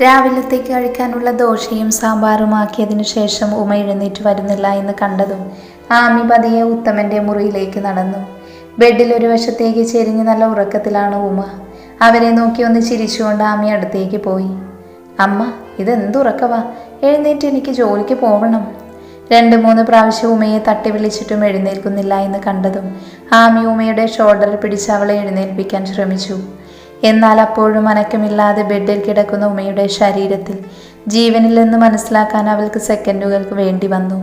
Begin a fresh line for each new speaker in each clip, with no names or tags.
രാവിലത്തേക്ക് കഴിക്കാനുള്ള ദോശയും സാമ്പാറും ആക്കിയതിനു ശേഷം ഉമ എഴുന്നേറ്റ് വരുന്നില്ല എന്ന് കണ്ടതും ആമി പതിയെ ഉത്തമന്റെ മുറിയിലേക്ക് നടന്നു. ബെഡിൽ ഒരു വശത്തേക്ക് ചെരിഞ്ഞ് നല്ല ഉറക്കത്തിലാണ് ഉമ. അവരെ നോക്കി ഒന്ന് ചിരിച്ചുകൊണ്ട് ആമി അടുത്തേക്ക് പോയി. അമ്മ ഇതെന്തുറക്കവാ എഴുന്നേറ്റ് എനിക്ക് ജോലിക്ക് പോകണം രണ്ട് മൂന്ന് പ്രാവശ്യം ഉമയെ തട്ടി വിളിച്ചിട്ടും എഴുന്നേൽക്കുന്നില്ല എന്ന് കണ്ടതും ആമി ഉമയുടെ ഷോൾഡറിൽ പിടിച്ച് അവളെ എഴുന്നേൽപ്പിക്കാൻ ശ്രമിച്ചു. എന്നാൽ അപ്പോഴും അനക്കമില്ലാതെ ബെഡിൽ കിടക്കുന്ന ഉമയുടെ ശരീരത്തിൽ ജീവനില്ലെന്ന് മനസ്സിലാക്കാൻ അവൾക്ക് സെക്കൻഡുകൾക്ക് വേണ്ടി വന്നു.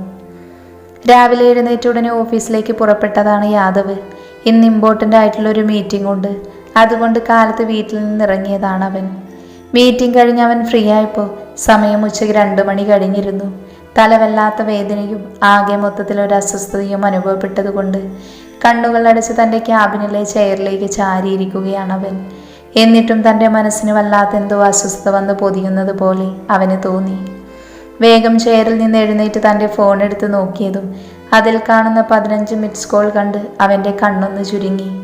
രാവിലെ എഴുന്നേറ്റ ഉടനെ ഓഫീസിലേക്ക് പുറപ്പെട്ടതാണ് യാദവ്. ഇന്ന് ഇമ്പോർട്ടന്റ് ആയിട്ടുള്ള ഒരു മീറ്റിംഗ് ഉണ്ട്. അതുകൊണ്ട് കാലത്ത് വീട്ടിൽ നിന്ന് ഇറങ്ങിയതാണ് അവൻ. മീറ്റിംഗ് കഴിഞ്ഞ് അവൻ ഫ്രീ ആയപ്പോൾ സമയം ഉച്ചയ്ക്ക് രണ്ട് മണി കഴിഞ്ഞിരുന്നു. തലവല്ലാത്ത വേദനയും ആകെ മൊത്തത്തിൽ ഒരു അസ്വസ്ഥതയും അനുഭവപ്പെട്ടതുകൊണ്ട് കണ്ണുകൾ അടച്ച് തന്റെ ക്യാബിനിലെ ചെയറിലേക്ക് ചാരിയിരിക്കുകയാണ് അവൻ. എന്നിട്ടും തന്റെ മനസ്സിന് വല്ലാത്ത എന്തോ അസ്വസ്ഥത വന്ന് പൊതിയുന്നത് പോലെ അവന് തോന്നി. വേഗം ചെയറിൽ നിന്ന് എഴുന്നേറ്റ് തന്റെ ഫോൺ എടുത്ത് നോക്കിയതും അതിൽ കാണുന്ന പതിനഞ്ച് മിസ് കോൾ കണ്ട് അവന്റെ കണ്ണൊന്ന് ചുരുങ്ങി.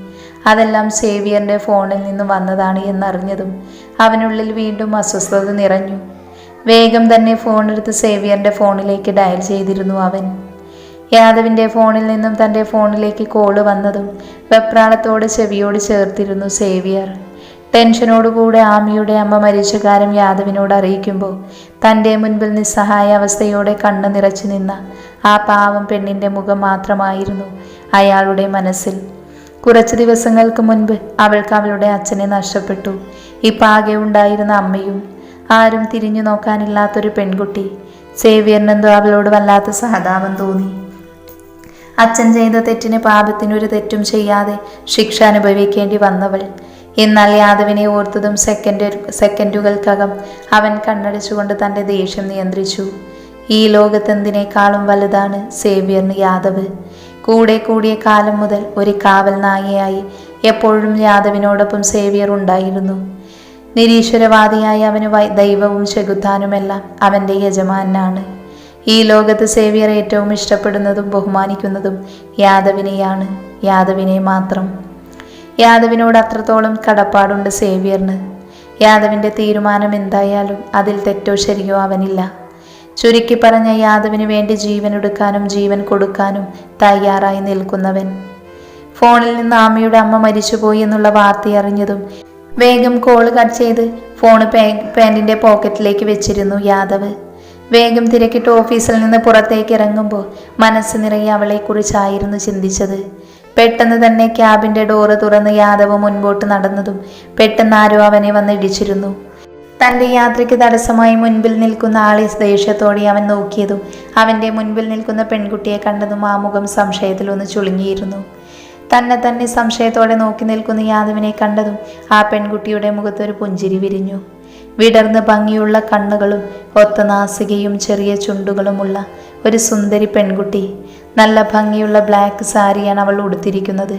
അതെല്ലാം സേവിയറിന്റെ ഫോണിൽ നിന്ന് വന്നതാണ് എന്നറിഞ്ഞതും അവനുള്ളിൽ വീണ്ടും അസ്വസ്ഥത നിറഞ്ഞു. വേഗം തന്നെ ഫോണെടുത്ത് സേവിയറിന്റെ ഫോണിലേക്ക് ഡയൽ ചെയ്തിരുന്നു അവൻ. യാദവിന്റെ ഫോണിൽ നിന്നും തന്റെ ഫോണിലേക്ക് കോൾ വന്നതും വെപ്രാളത്തോടെ ചെവിയോട് ചേർത്തിരുന്നു സേവിയർ. ടെൻഷനോടുകൂടെ ആമിയുടെ അമ്മ മരിച്ച കാര്യം യാദവിനോട് അറിയിക്കുമ്പോൾ തന്റെ മുൻപിൽ നിസ്സഹായ അവസ്ഥയോടെ കണ്ണു നിറച്ചു നിന്ന ആ പാവം പെണ്ണിന്റെ മുഖം മാത്രമായിരുന്നു അയാളുടെ മനസ്സിൽ. കുറച്ച് ദിവസങ്ങൾക്ക് മുൻപ് അവൾക്ക് അവളുടെ അച്ഛനെ നഷ്ടപ്പെട്ടു. ഇപ്പം ആകെ ഉണ്ടായിരുന്ന അമ്മയും ആരും തിരിഞ്ഞു നോക്കാനില്ലാത്തൊരു പെൺകുട്ടി. സേവിയറിനെന്തോ അവളോട് വല്ലാത്ത സഹതാപം തോന്നി. അച്ഛൻ ചെയ്ത തെറ്റിന് പാപത്തിനൊരു തെറ്റും ചെയ്യാതെ ശിക്ഷ അനുഭവിക്കേണ്ടി വന്നവൾ. എന്നാൽ യാദവിനെ ഓർത്തതും സെക്കൻഡ് സെക്കൻഡുകൾക്കകം അവൻ കണ്ണടച്ചുകൊണ്ട് തന്റെ ദേഷ്യം നിയന്ത്രിച്ചു. ഈ ലോകത്തെന്തിനേക്കാളും വലുതാണ് സേവ്യറിന് യാദവ്. കൂടെ കൂടിയ കാലം മുതൽ ഒരു കാവൽ നായയായി എപ്പോഴും യാദവിനോടൊപ്പം സേവ്യർ ഉണ്ടായിരുന്നു. നിരീശ്വരവാദിയായി അവന് ദൈവവും ചെകുത്താനുമെല്ലാം അവന്റെ യജമാനാണ്. ഈ ലോകത്ത് സേവ്യർ ഏറ്റവും ഇഷ്ടപ്പെടുന്നതും ബഹുമാനിക്കുന്നതും യാദവിനെയാണ്. യാദവിനെ മാത്രം യാദവിനോട് അത്രത്തോളം കടപ്പാടുണ്ട് സേവ്യറിന്. യാദവിന്റെ തീരുമാനം എന്തായാലും അതിൽ തെറ്റോ ശരിയോ അവനില്ല. ചുരുക്കി പറഞ്ഞ യാദവിന് വേണ്ടി ജീവൻ എടുക്കാനും ജീവൻ കൊടുക്കാനും തയ്യാറായി നിൽക്കുന്നവൻ. ഫോണിൽ നിന്ന് ആമയുടെ അമ്മ മരിച്ചുപോയി എന്നുള്ള വാർത്ത അറിഞ്ഞതും വേഗം കോൾ കട്ട് ചെയ്ത് ഫോൺ പാന്റിന്റെ പോക്കറ്റിലേക്ക് വെച്ചിരുന്നു യാദവ്. വേഗം തിരക്കിട്ട് ഓഫീസിൽ നിന്ന് പുറത്തേക്ക് ഇറങ്ങുമ്പോൾ മനസ്സ് നിറയെ അവളെക്കുറിച്ചായിരുന്നു ചിന്തിച്ചത്. പെട്ടെന്ന് തന്നെ ക്യാബിന്റെ ഡോറ് തുറന്ന് യാദവ് മുൻപോട്ട് നടന്നതും പെട്ടെന്ന് ആരോ അവനെ വന്ന് ഇടിച്ചിരുന്നു. തന്റെ യാത്രയ്ക്ക് തടസ്സമായി മുൻപിൽ നിൽക്കുന്ന ആളെ ദേഷ്യത്തോടെ അവൻ നോക്കിയതും അവന്റെ മുൻപിൽ നിൽക്കുന്ന പെൺകുട്ടിയെ കണ്ടതും ആ മുഖം സംശയത്തിലൊന്ന് ചുളുങ്ങിയിരുന്നു. തന്നെ തന്നെ സംശയത്തോടെ നോക്കി നിൽക്കുന്ന യാദവിനെ കണ്ടതും ആ പെൺകുട്ടിയുടെ മുഖത്തൊരു പുഞ്ചിരി വിരിഞ്ഞു. വിടർന്ന് ഭംഗിയുള്ള കണ്ണുകളും ഒത്ത നാസികയും ചെറിയ ചുണ്ടുകളുമുള്ള ഒരു സുന്ദരി പെൺകുട്ടി. നല്ല ഭംഗിയുള്ള ബ്ലാക്ക് സാരിയാണ് അവൾ ഉടുത്തിരിക്കുന്നത്.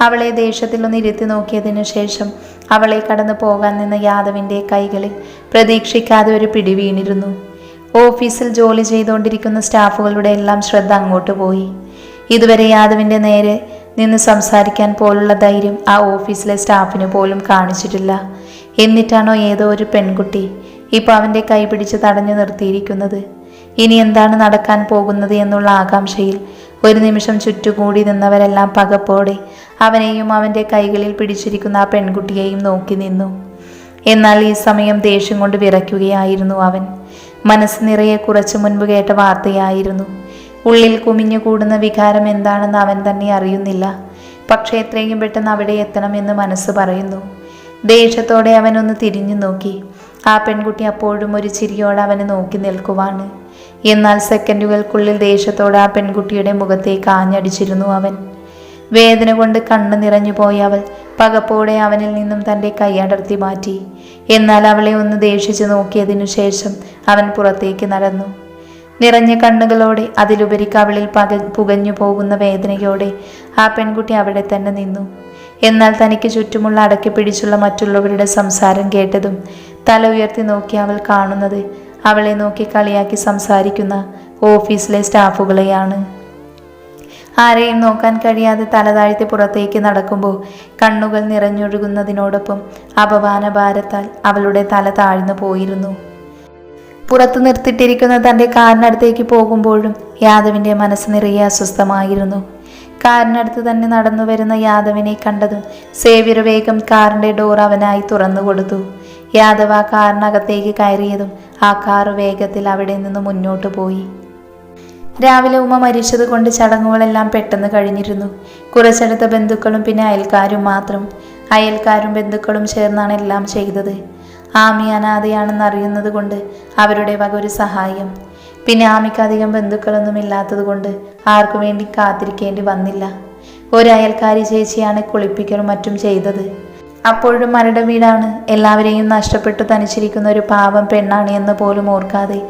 അവളെ ദേഷ്യത്തിലൊന്ന് ഇരുത്തി നോക്കിയതിനു ശേഷം അവളെ കടന്നു പോകാൻ നിന്ന യാദവിന്റെ കൈകളിൽ പ്രതീക്ഷിക്കാതെ ഒരു പിടി വീണിരുന്നു. ഓഫീസിൽ ജോലി ചെയ്തുകൊണ്ടിരിക്കുന്ന സ്റ്റാഫുകളുടെ എല്ലാം ശ്രദ്ധ അങ്ങോട്ട് പോയി. ഇതുവരെ യാദവിന്റെ നേരെ നിന്ന് സംസാരിക്കാൻ പോലുള്ള ധൈര്യം ആ ഓഫീസിലെ സ്റ്റാഫിന് പോലും കാണിച്ചിട്ടില്ല. എന്നിട്ടാണോ ഏതോ ഒരു പെൺകുട്ടി ഇപ്പോൾ അവന്റെ കൈ പിടിച്ച് തടഞ്ഞു നിർത്തിയിരിക്കുന്നത്? ഇനി എന്താണ് നടക്കാൻ പോകുന്നത് എന്നുള്ള ആകാംക്ഷയിൽ ഒരു നിമിഷം ചുറ്റുകൂടി നിന്നവരെല്ലാം പകപ്പോടെ അവനെയും അവന്റെ കൈകളിൽ പിടിച്ചിരിക്കുന്ന ആ പെൺകുട്ടിയെയും നോക്കി നിന്നു. എന്നാൽ ഈ സമയം ദേഷ്യം കൊണ്ട് വിറയ്ക്കുകയായിരുന്നു അവൻ. മനസ്സ് നിറയെ കുറച്ചു മുൻപ് കേട്ട വാർത്തയായിരുന്നു. ഉള്ളിൽ കുമിഞ്ഞു കൂടുന്ന വികാരം എന്താണെന്ന് അവൻ തന്നെ അറിയുന്നില്ല. പക്ഷേ എത്രയും പെട്ടെന്ന് അവിടെ എത്തണമെന്ന് മനസ്സ് പറയുന്നു. ദേഷ്യത്തോടെ അവനൊന്ന് തിരിഞ്ഞു നോക്കി. ആ പെൺകുട്ടി അപ്പോഴും ഒരു ചിരിയോടെ അവനെ നോക്കി നിൽക്കുവാണ്. എന്നാൽ സെക്കൻഡുകൾക്കുള്ളിൽ ദേഷ്യത്തോടെ ആ പെൺകുട്ടിയുടെ മുഖത്തേക്ക് ആഞ്ഞടിച്ചിരുന്നു അവൻ. വേദന കൊണ്ട് കണ്ണു നിറഞ്ഞു പോയ അവൾ പകപ്പോടെ അവനിൽ നിന്നും തന്റെ കൈയടർത്തി മാറ്റി. എന്നാൽ അവളെ ഒന്ന് ദേഷിച്ചു നോക്കിയതിനു ശേഷം അവൻ പുറത്തേക്ക് നടന്നു. നിറഞ്ഞ കണ്ണുകളോടെ അതിലുപരി കവിളിൽ പക പുകഞ്ഞു പോകുന്ന വേദനയോടെ ആ പെൺകുട്ടി അവിടെ തന്നെ നിന്നു. എന്നാൽ തനിക്ക് ചുറ്റുമുള്ള അടക്കി പിടിച്ചുള്ള മറ്റുള്ളവരുടെ സംസാരം കേട്ടതും തല ഉയർത്തി നോക്കി അവൾ കാണുന്നത് അവളെ നോക്കി കളിയാക്കി സംസാരിക്കുന്ന ഓഫീസിലെ സ്റ്റാഫുകളെയാണ്. ആരെയും നോക്കാൻ കഴിയാതെ തലതാഴ്ത്തി പുറത്തേക്ക് നടക്കുമ്പോൾ കണ്ണുകൾ നിറഞ്ഞൊഴുകുന്നതിനോടൊപ്പം അപമാന ഭാരത്താൽ അവളുടെ തല താഴ്ന്നു പോയിരുന്നു. പുറത്തു നിർത്തിയിട്ടിരിക്കുന്ന തന്റെ കാറിനടുത്തേക്ക് പോകുമ്പോഴും യാദവിന്റെ മനസ്സ് നിറയെ അസ്വസ്ഥമായിരുന്നു. കാറിനടുത്ത് തന്നെ നടന്നു വരുന്ന യാദവിനെ കണ്ടതും സേവ്യർ വേഗം കാറിന്റെ ഡോർ അവനായി തുറന്നു കൊടുത്തു. യാദവ് ആ കാറിനകത്തേക്ക് കയറിയതും ആ കാർ വേഗത്തിൽ അവിടെ നിന്ന് മുന്നോട്ട് പോയി. രാവിലെ ഉമ്മ മരിച്ചത് കൊണ്ട് ചടങ്ങുകളെല്ലാം പെട്ടെന്ന് കഴിഞ്ഞിരുന്നു. കുറച്ചടുത്ത ബന്ധുക്കളും പിന്നെ അയൽക്കാരും മാത്രം. അയൽക്കാരും ബന്ധുക്കളും ചേർന്നാണ് എല്ലാം ചെയ്തത്. ആമി അനാഥയാണെന്ന് അറിയുന്നത് കൊണ്ട് അവരുടെ വക ഒരു സഹായം. പിന്നെ ആമിക്ക് അധികം ബന്ധുക്കളൊന്നും ഇല്ലാത്തത് കൊണ്ട് ആർക്കു വേണ്ടി കാത്തിരിക്കേണ്ടി വന്നില്ല. ഒരു അയൽക്കാരി ചേച്ചിയാണ് കുളിപ്പിക്കലും മറ്റും ചെയ്തത്. അപ്പോഴും മരട വീടാണ്. എല്ലാവരെയും നഷ്ടപ്പെട്ടു തനിച്ചിരിക്കുന്ന ഒരു പാവം പെണ്ണാണ് എന്ന് പോലും ഓർക്കാതെ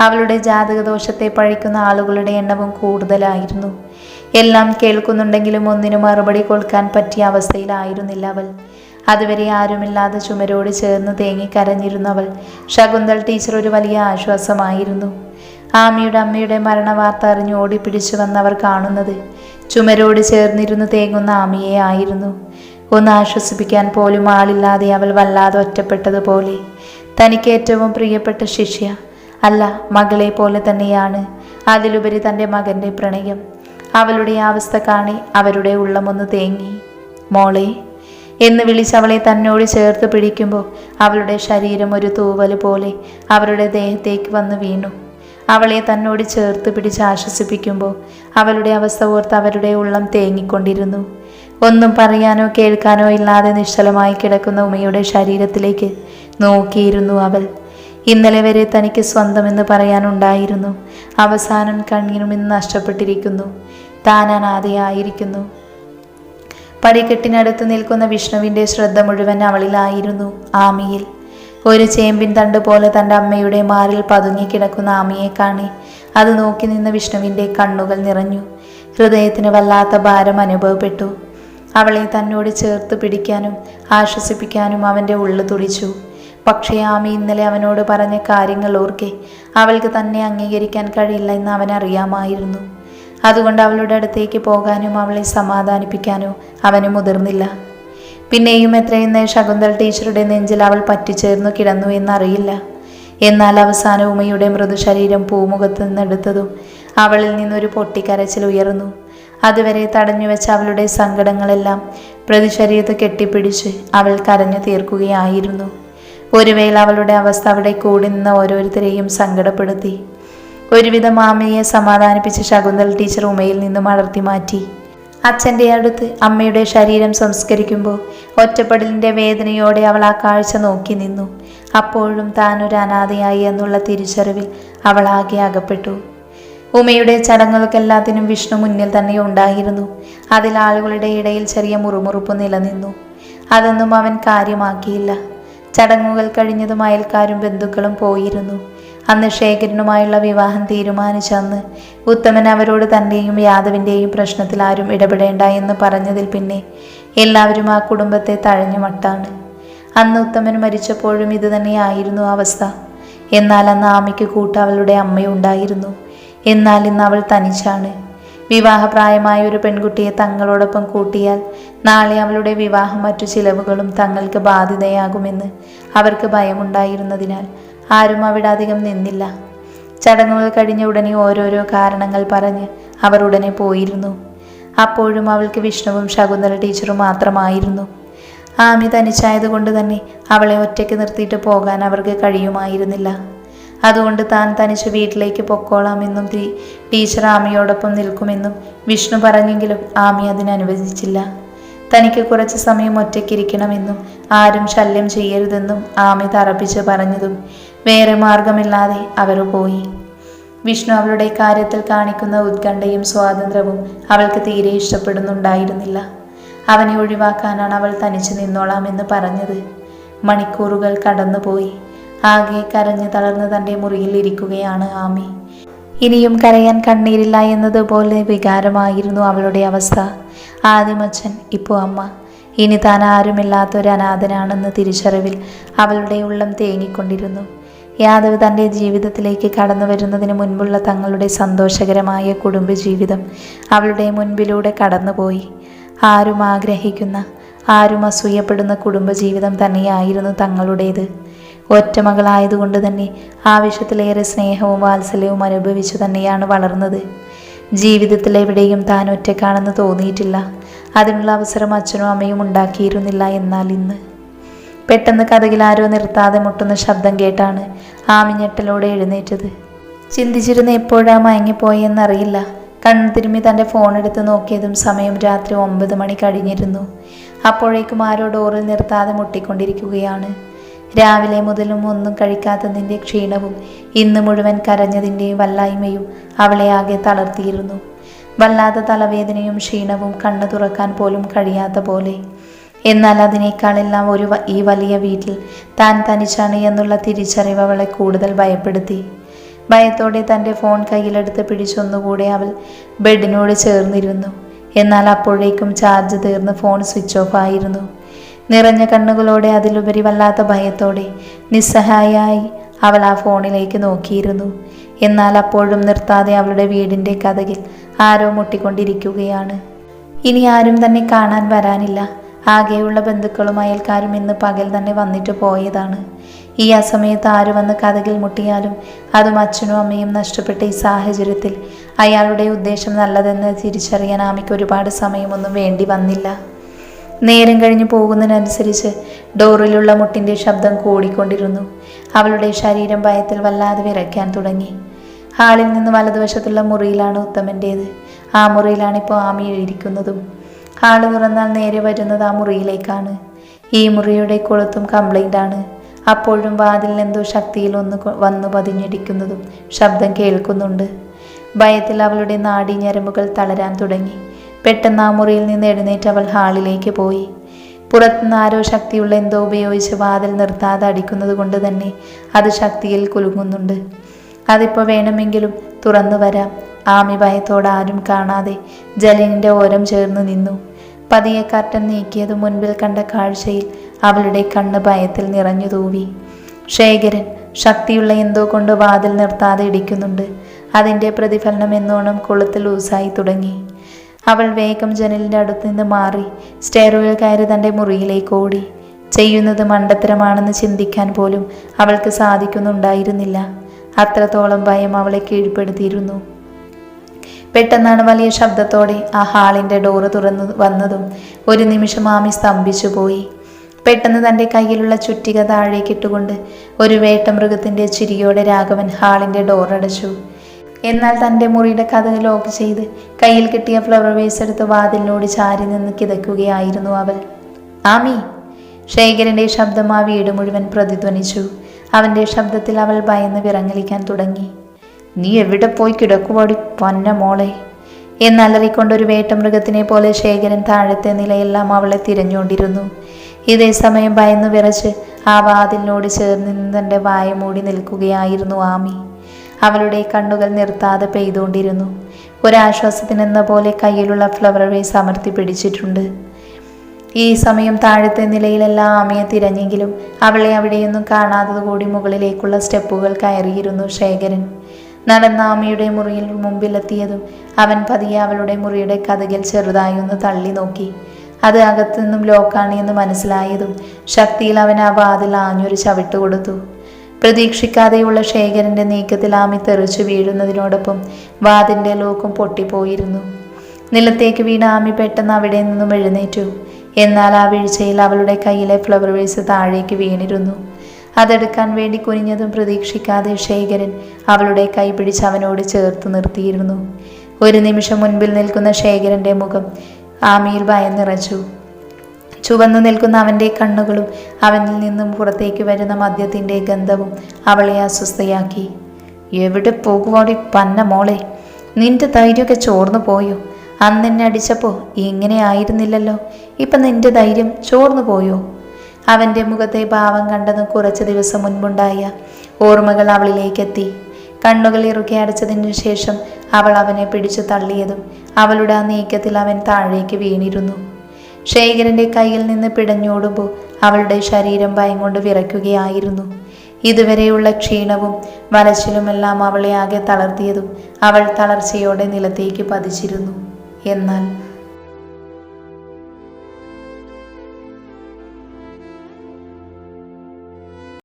അവളുടെ ജാതകദോഷത്തെ പഴിക്കുന്ന ആളുകളുടെ എണ്ണവും കൂടുതലായിരുന്നു. എല്ലാം കേൾക്കുന്നുണ്ടെങ്കിലും ഒന്നിനും മറുപടി കൊടുക്കാൻ പറ്റിയ അവസ്ഥയിലായിരുന്നില്ല അവൾ. അതുവരെ ആരുമില്ലാതെ ചുമരോട് ചേർന്ന് തേങ്ങി കരഞ്ഞിരുന്നവൾ ശകുന്തൾ ടീച്ചർ ഒരു വലിയ ആശ്വാസമായിരുന്നു. ആമിയുടെ അമ്മയുടെ മരണവാർത്ത അറിഞ്ഞ് ഓടിപ്പിടിച്ചു വന്നവർ കാണുന്നത്. ചുമരോട് ചേർന്നിരുന്ന് തേങ്ങുന്ന ആമിയെ ആയിരുന്നു. ഒന്ന് ആശ്വസിപ്പിക്കാൻ പോലും ആളില്ലാതെ അവൾ വല്ലാതെ ഒറ്റപ്പെട്ടതുപോലെ. തനിക്ക് ഏറ്റവും പ്രിയപ്പെട്ട ശിഷ്യ. അല്ല മകളെ പോലെ തന്നെയാണ്. അതിലുപരി തന്റെ മകന്റെ പ്രണയം. അവളുടെ അവസ്ഥ കാണി അവരുടെ ഉള്ളമൊന്ന് തേങ്ങി. മോളെ എന്ന് വിളിച്ചവളെ തന്നോട് ചേർത്ത് പിടിക്കുമ്പോൾ അവളുടെ ശരീരം ഒരു തൂവൽ പോലെ അവരുടെ ദേഹത്തേക്ക് വന്ന് വീണു. അവളെ തന്നോട് ചേർത്ത് പിടിച്ച് ആശ്വസിപ്പിക്കുമ്പോൾ അവളുടെ അവസ്ഥ ഓർത്ത് അവരുടെ ഉള്ളം തേങ്ങിക്കൊണ്ടിരുന്നു. ഒന്നും പറയാനോ കേൾക്കാനോ ഇല്ലാതെ നിശ്ചലമായി കിടക്കുന്ന ഉമയുടെ ശരീരത്തിലേക്ക് നോക്കിയിരുന്നു അവൾ. ഇന്നലെ വരെ തനിക്ക് സ്വന്തമെന്ന് പറയാനുണ്ടായിരുന്നു. അവസാനം കണ്ണീരും ഇന്ന് നഷ്ടപ്പെട്ടിരിക്കുന്നു. താൻ അനാഥയായിരിക്കുന്നു പടിക്കെട്ടിനടുത്ത് നിൽക്കുന്ന വിഷ്ണുവിന്റെ ശ്രദ്ധ മുഴുവൻ അവളിലായിരുന്നു ആമിയിൽ. ഒരു ചേമ്പിൻ തണ്ട് പോലെ തന്റെ അമ്മയുടെ മാറിൽ പതുങ്ങിക്കിടക്കുന്ന ആമയെ കാണി. അത് നോക്കി നിന്ന വിഷ്ണുവിന്റെ കണ്ണുകൾ നിറഞ്ഞു. ഹൃദയത്തിന് വല്ലാത്ത ഭാരം അനുഭവപ്പെട്ടു. അവളെ തന്നോട് ചേർത്ത് പിടിക്കാനും ആശ്വസിപ്പിക്കാനും അവന്റെ ഉള്ളു തുടിച്ചു. പക്ഷേ ആമി ഇന്നലെ അവനോട് പറഞ്ഞ കാര്യങ്ങൾ ഓർക്കെ അവൾക്ക് തന്നെ അംഗീകരിക്കാൻ കഴിയില്ല എന്ന് അവൻ അറിയാമായിരുന്നു. അതുകൊണ്ട് അവളുടെ അടുത്തേക്ക് പോകാനും അവളെ സമാധാനിപ്പിക്കാനോ അവന് മുതിർന്നില്ല. പിന്നെയും എത്രയെന്ന് ശകുന്തൾ ടീച്ചറുടെ നെഞ്ചിൽ അവൾ പറ്റിച്ചേർന്നു കിടന്നു എന്നറിയില്ല. എന്നാൽ അവസാന ഉമയുടെ മൃദുശരീരം പൂമുഖത്ത് നിന്നെടുത്തതും അവളിൽ നിന്നൊരു പൊട്ടിക്കരച്ചിൽ ഉയർന്നു. അതുവരെ തടഞ്ഞു വെച്ച അവളുടെ സങ്കടങ്ങളെല്ലാം പ്രതിശരീരത്ത് കെട്ടിപ്പിടിച്ച് അവൾ കരഞ്ഞു തീർക്കുകയായിരുന്നു. ഒരു വേള അവളുടെ അവസ്ഥ അവിടെ കൂടി നിന്ന ഓരോരുത്തരെയും സങ്കടപ്പെടുത്തി. ഒരുവിധം മാമയെ സമാധാനിപ്പിച്ച് ശകുന്തൽ ടീച്ചർ ഉമയിൽ നിന്നും അടർത്തി മാറ്റി. അച്ഛന്റെ അടുത്ത് അമ്മയുടെ ശരീരം സംസ്കരിക്കുമ്പോൾ ഒറ്റപ്പെടലിന്റെ വേദനയോടെ അവൾ ആ കാഴ്ച നോക്കി നിന്നു. അപ്പോഴും താനൊരു അനാഥയായി എന്നുള്ള തിരിച്ചറിവിൽ അവൾ ആകെ അകപ്പെട്ടു. ഉമയുടെ ചടങ്ങുകൾക്കെല്ലാത്തിനും വിഷ്ണു മുന്നിൽ തന്നെ ഉണ്ടായിരുന്നു. അതിൽ ആളുകളുടെ ഇടയിൽ ചെറിയ മുറുമുറുപ്പ് നിലനിന്നു. അതൊന്നും അവൻ കാര്യമാക്കിയില്ല. ചടങ്ങുകൾ കഴിഞ്ഞതും അയൽക്കാരും ബന്ധുക്കളും പോയിരുന്നു. അന്ന് ശേഖരനുമായുള്ള വിവാഹം തീരുമാനിച്ചന്ന്. ഉത്തമൻ അവരോട് തന്റെയും യാദവിന്റെയും പ്രശ്നത്തിൽ ആരും ഇടപെടേണ്ട എന്ന് പറഞ്ഞതിൽ പിന്നെ എല്ലാവരും ആ കുടുംബത്തെ തഴഞ്ഞു മട്ടാണ്. അന്ന് ഉത്തമൻ മരിച്ചപ്പോഴും ഇത് തന്നെയായിരുന്നു അവസ്ഥ. എന്നാൽ അന്ന് ആമയ്ക്ക് കൂട്ട് അവളുടെ അമ്മയുണ്ടായിരുന്നു എന്നാൽ ഇന്ന് അവൾ തനിച്ചാണ്. വിവാഹപ്രായമായ ഒരു പെൺകുട്ടിയെ തങ്ങളോടൊപ്പം കൂട്ടിയാൽ നാളെ അവളുടെ വിവാഹം മറ്റു ചിലവുകളും തങ്ങൾക്ക് ബാധ്യതയാകുമെന്ന് അവർക്ക് ഭയമുണ്ടായിരുന്നതിനാൽ ആരും അവിടെ അധികം നിന്നില്ല. ചടങ്ങുകൾ കഴിഞ്ഞ ഉടനെ ഓരോരോ കാരണങ്ങൾ പറഞ്ഞ് അവർ ഉടനെ പോയിരുന്നു. അപ്പോഴും അവൾക്ക് വിഷ്ണുവും ശകുന്തല ടീച്ചറും മാത്രമായിരുന്നു. ആമി തനിച്ചായതുകൊണ്ട് തന്നെ അവളെ ഒറ്റയ്ക്ക് നിർത്തിയിട്ട് പോകാൻ അവർക്ക് കഴിയുമായിരുന്നില്ല. അതുകൊണ്ട് താൻ തനിച്ച് വീട്ടിലേക്ക് പൊക്കോളാമെന്നും ടീച്ചർ ആമിയോടൊപ്പം നിൽക്കുമെന്നും വിഷ്ണു പറഞ്ഞെങ്കിലും ആമി അതിനനുവദിച്ചില്ല തനിക്ക് കുറച്ച് സമയം ഒറ്റയ്ക്കിരിക്കണമെന്നും ആരും ശല്യം ചെയ്യരുതെന്നും ആമി തറപ്പിച്ച് പറഞ്ഞതും വേറെ മാർഗമില്ലാതെ അവർ പോയി. വിഷ്ണു അവളുടെ കാര്യത്തിൽ കാണിക്കുന്ന ഉത്കണ്ഠയും സ്വാതന്ത്ര്യവും അവൾക്ക് തീരെ ഇഷ്ടപ്പെടുന്നുണ്ടായിരുന്നില്ല. അവനെ ഒഴിവാക്കാനാണ് അവൾ തനിച്ചു നിന്നോളാമെന്ന് പറഞ്ഞത്. മണിക്കൂറുകൾ കടന്നുപോയി. ആകെ കരഞ്ഞു തളർന്ന് തന്റെ മുറിയിൽ ഇരിക്കുകയാണ് ആമി. ഇനിയും കരയാൻ കണ്ണീരില്ല എന്നതുപോലെ വികാരമായിരുന്നു അവളുടെ അവസ്ഥ. ആദ്യമച്ഛൻ ഇപ്പോൾ അമ്മ. ഇനി താൻ ആരുമില്ലാത്ത ഒരു അനാഥനാണെന്ന് തിരിച്ചറിവിൽ അവളുടെ ഉള്ളം തേങ്ങിക്കൊണ്ടിരുന്നു. യാദവ് തന്റെ ജീവിതത്തിലേക്ക് കടന്നു വരുന്നതിന് മുൻപുള്ള തങ്ങളുടെ സന്തോഷകരമായ കുടുംബജീവിതം അവളുടെ മുൻപിലൂടെ കടന്നുപോയി. ആരും ആഗ്രഹിക്കുന്ന ആരും അസൂയപ്പെടുന്ന കുടുംബജീവിതം തന്നെയായിരുന്നു തങ്ങളുടേത്. ഒറ്റമകളായതുകൊണ്ട് തന്നെ ആവശ്യത്തിലേറെ സ്നേഹവും വാത്സല്യവും അനുഭവിച്ചു തന്നെയാണ് വളർന്നത്. ജീവിതത്തിൽ എവിടെയും താൻ ഒറ്റക്കാണെന്ന് തോന്നിയിട്ടില്ല. അതിനുള്ള അവസരം അച്ഛനും അമ്മയും ഉണ്ടാക്കിയിരുന്നില്ല എന്നാൽ ഇന്ന്. പെട്ടെന്ന് കഥകിൽ ആരോ നിർത്താതെ മുട്ടുന്ന ശബ്ദം കേട്ടാണ് ആമിഞ്ഞെട്ടലോടെ എഴുന്നേറ്റത്. ചിന്തിച്ചിരുന്ന എപ്പോഴാ മയങ്ങിപ്പോയെന്നറിയില്ല. കണ്ണു തിരുമ്മി തന്റെ ഫോൺ എടുത്ത് നോക്കിയതും സമയം രാത്രി ഒമ്പത് മണി കഴിഞ്ഞിരുന്നു. അപ്പോഴേക്കും ആരോ ഡോറിൽ നിർത്താതെ മുട്ടിക്കൊണ്ടിരിക്കുകയാണ്. രാവിലെ മുതലും ഒന്നും കഴിക്കാത്തതിന്റെ ക്ഷീണവും ഇന്ന് മുഴുവൻ കരഞ്ഞതിന്റെയും വല്ലായ്മയും അവളെ ആകെ തളർത്തിയിരുന്നു. വല്ലാത്ത തലവേദനയും ക്ഷീണവും കണ്ണു തുറക്കാൻ പോലും കഴിയാത്ത പോലെ എന്നാൽ അതിനേക്കാളെല്ലാം ഒരു ഈ വലിയ വീട്ടിൽ താൻ തനിച്ചാണ് എന്നുള്ള തിരിച്ചറിവ് അവളെ കൂടുതൽ ഭയപ്പെടുത്തി. ഭയത്തോടെ തന്റെ ഫോൺ കയ്യിലെടുത്ത് പിടിച്ചൊന്നുകൂടെ അവൾ ബെഡിനോട് ചേർന്നിരുന്നു. എന്നാൽ അപ്പോഴേക്കും ചാർജ് തീർന്ന് ഫോൺ സ്വിച്ച് ഓഫ് ആയിരുന്നു. നിറഞ്ഞ കണ്ണുകളോടെ അതിലുപരി വല്ലാത്ത ഭയത്തോടെ നിസ്സഹായായി അവൾ ആ ഫോണിലേക്ക് നോക്കിയിരുന്നു. എന്നാൽ അപ്പോഴും നിർത്താതെ അവളുടെ വീടിന്റെ കഥകിൽ ആരോ മുട്ടിക്കൊണ്ടിരിക്കുകയാണ്. ഇനി ആരും തന്നെ കാണാൻ വരാനില്ല. ആകെയുള്ള ബന്ധുക്കളും അയൽക്കാരും ഇന്ന് പകൽ തന്നെ വന്നിട്ട് പോയതാണ്. ഈ അസമയത്ത് ആര് വന്ന് കഥകിൽ മുട്ടിയാലും അതും അച്ഛനും അമ്മയും നഷ്ടപ്പെട്ട ഈ സാഹചര്യത്തിൽ അയാളുടെ ഉദ്ദേശം നല്ലതെന്ന് തിരിച്ചറിയാൻ ആമയ്ക്ക് ഒരുപാട് സമയമൊന്നും വേണ്ടി വന്നില്ല. നേരം കഴിഞ്ഞു പോകുന്നതിനനുസരിച്ച് ഡോറിലുള്ള മുട്ടിന്റെ ശബ്ദം കൂടിക്കൊണ്ടിരുന്നു. അവളുടെ ശരീരം ഭയത്തിൽ വല്ലാതെ വിറയ്ക്കാൻ തുടങ്ങി. ഹാളിൽ നിന്ന് വലതുവശത്തുള്ള മുറിയിലാണ് ഉത്തമന്റേത് ആ മുറിയിലാണ് ഇപ്പോൾ ആമി ഇരിക്കുന്നതും ഹാൾ തുറന്നാൽ നേരെ വരുന്നത് ആ മുറിയിലേക്കാണ്. ഈ മുറിയുടെ കൊളുത്തും കംപ്ലൈന്റ് ആണ് അപ്പോഴും വാതിൽ എന്തോ ശക്തിയിൽ ഒന്ന് വന്നു പതിഞ്ഞിരിക്കുന്നതും ശബ്ദം കേൾക്കുന്നുണ്ട്. ഭയത്തിൽ അവളുടെ നാടി ഞരമ്പുകൾ തളരാൻ തുടങ്ങി. പെട്ടെന്ന് ആ മുറിയിൽ നിന്ന് എഴുന്നേറ്റ് അവൾ ഹാളിലേക്ക് പോയി. പുറത്തുനിന്ന് ആരോ ശക്തിയുള്ള എന്തോ ഉപയോഗിച്ച് വാതിൽ നിർത്താതെ അടിക്കുന്നത് കൊണ്ട് തന്നെ അത് ശക്തിയിൽ കുലുങ്ങുന്നുണ്ട്. അതിപ്പോൾ വേണമെങ്കിലും തുറന്നു വരാം. ആമി ഭയത്തോടെ ആരും കാണാതെ ജലീനിന്റെ ഓരം ചേർന്ന് നിന്നു. പതിയെ കർട്ടൻ നീക്കിയത് മുൻപിൽ കണ്ട കാഴ്ചയിൽ അവളുടെ കണ്ണ് ഭയത്തിൽ നിറഞ്ഞു തൂവി. ശേഖരൻ ശക്തിയുള്ള എന്തോ കൊണ്ട് വാതിൽ നിർത്താതെ ഇടിക്കുന്നുണ്ട്. അതിന്റെ പ്രതിഫലനം എന്നോണം കുളത്തിൽ ലൂസായി തുടങ്ങി. അവൾ വേഗം ജനലിന്റെ അടുത്ത് നിന്ന് മാറി സ്റ്റെയറുകൾ കയറി തന്റെ മുറിയിലേക്ക് ഓടി. ചെയ്യുന്നത് മണ്ടത്തരമാണെന്ന് ചിന്തിക്കാൻ പോലും അവൾക്ക് സാധിക്കുന്നുണ്ടായിരുന്നില്ല. അത്രത്തോളം ഭയം അവളെ കീഴ്പ്പെടുത്തിയിരുന്നു. പെട്ടെന്നാണ് വലിയ ശബ്ദത്തോടെ ആ ഹാളിന്റെ ഡോറ് തുറന്നു വന്നതും ഒരു നിമിഷം ആമി സ്തംഭിച്ചു പോയി പെട്ടെന്ന് തന്റെ കയ്യിലുള്ള ചുറ്റിക താഴേക്കിട്ടുകൊണ്ട് ഒരു വേട്ടമൃഗത്തിന്റെ ചിരിയോടെ രാഘവൻ ഹാളിന്റെ ഡോറടച്ചു. എന്നാൽ തന്റെ മുറിയുടെ കഥകൾ ലോക്ക് ചെയ്ത് കയ്യിൽ കിട്ടിയ ഫ്ലവർ വേസ് എടുത്ത് വാതിലിനോട് ചാരി നിന്ന് കിതക്കുകയായിരുന്നു അവൾ. ആമി ശേഖരന്റെ ശബ്ദം ആ വീട് മുഴുവൻ പ്രതിധ്വനിച്ചു. അവന്റെ ശബ്ദത്തിൽ അവൾ ഭയന്ന് വിറങ്ങലിക്കാൻ തുടങ്ങി. നീ എവിടെ പോയി കിടക്കുവാടി പന്ന മോളെ? എന്നലറിക്കൊണ്ടൊരു വേട്ടമൃഗത്തിനെ പോലെ ശേഖരൻ താഴത്തെ നിലയെല്ലാം അവളെ തിരഞ്ഞുകൊണ്ടിരുന്നു. ഇതേ സമയം ഭയന്നു വിറച്ച് ആ വാതിലിനോട് ചേർന്ന് തന്റെ വായ മൂടി നിൽക്കുകയായിരുന്നു ആമി. അവളുടെ കണ്ണുകൾ നിർത്താതെ പെയ്തുകൊണ്ടിരുന്നു. ഒരാശ്വാസത്തിനെന്ന പോലെ കയ്യിലുള്ള ഫ്ലവർ വേസ് അമർത്തി പിടിച്ചിട്ടുണ്ട്. ഈ സമയം താഴത്തെ നിലയിലെല്ലാം ആമയെ തിരഞ്ഞെങ്കിലും അവളെ അവിടെയൊന്നും കാണാത്തതുകൂടി മുകളിലേക്കുള്ള സ്റ്റെപ്പുകൾ കയറിയിരുന്നു ശേഖരൻ. നടന്ന അമ്മയുടെ മുറിയിൽ മുമ്പിലെത്തിയതും അവൻ പതിയെ അവളുടെ മുറിയുടെ കഥകിൽ ചെറുതായി ഒന്ന് തള്ളി നോക്കി. അത് അകത്തുനിന്നും ലോക്കാണ് എന്ന് മനസ്സിലായതും ശക്തിയിൽ അവൻ ആ വാതിൽ ആഞ്ഞൊരു ചവിട്ട് കൊടുത്തു. പ്രതീക്ഷിക്കാതെയുള്ള ശേഖരന്റെ നീക്കത്തിൽ ആമി തെറിച്ചു വീഴുന്നതിനോടൊപ്പം വാതിന്റെ ലോക്കും പൊട്ടിപ്പോയിരുന്നു. നിലത്തേക്ക് വീണ ആമി പെട്ടെന്ന് അവിടെ നിന്നും എഴുന്നേറ്റു. എന്നാൽ ആ വീഴ്ചയിൽ അവളുടെ കയ്യിലെ ഫ്ലവർ വേസ് താഴേക്ക് വീണിരുന്നു. അതെടുക്കാൻ വേണ്ടി കുനിഞ്ഞതും പ്രതീക്ഷിക്കാതെ ശേഖരൻ അവളുടെ കൈ പിടിച്ച് അവനോട് ചേർത്ത് നിർത്തിയിരുന്നു. ഒരു നിമിഷം മുൻപിൽ നിൽക്കുന്ന ശേഖരന്റെ മുഖം ആമിയിൽ ഭയം നിറച്ചു ചുവന്നു നിൽക്കുന്ന അവന്റെ കണ്ണുകളും അവനിൽ നിന്നും പുറത്തേക്ക് വരുന്ന മദ്യത്തിന്റെ ഗന്ധവും അവളെ അസ്വസ്ഥയാക്കി. എവിടെ പോകുവാടി പന്ന മോളെ? നിന്റെ ധൈര്യമൊക്കെ ചോർന്നു പോയോ? അന്ന് എന്നെ അടിച്ചപ്പോൾ ഇങ്ങനെ ആയിരുന്നില്ലല്ലോ. ഇപ്പം നിന്റെ ധൈര്യം ചോർന്നു പോയോ? അവന്റെ മുഖത്തെ ഭാവം കണ്ടതും കുറച്ച് ദിവസം മുൻപുണ്ടായ ഓർമ്മകൾ അവളിലേക്കെത്തി. കണ്ണുകൾ ഇറുക്കി അടച്ചതിന് ശേഷം അവൾ അവനെ പിടിച്ചു തള്ളിയതും അവളുടെ ആ നീക്കത്തിൽ അവൻ താഴേക്ക് വീണിരുന്നു. ശേഖരന്റെ കയ്യിൽ നിന്ന് പിടഞ്ഞോടുമ്പോൾ അവളുടെ ശരീരം ഭയം കൊണ്ട് വിറയ്ക്കുകയായിരുന്നു. ഇതുവരെയുള്ള ക്ഷീണവും വലച്ചിലുമെല്ലാം അവളെ ആകെ തളർത്തിയതും അവൾ തളർച്ചയോടെ നിലത്തേക്ക് പതിച്ചിരുന്നു. എന്നാൽ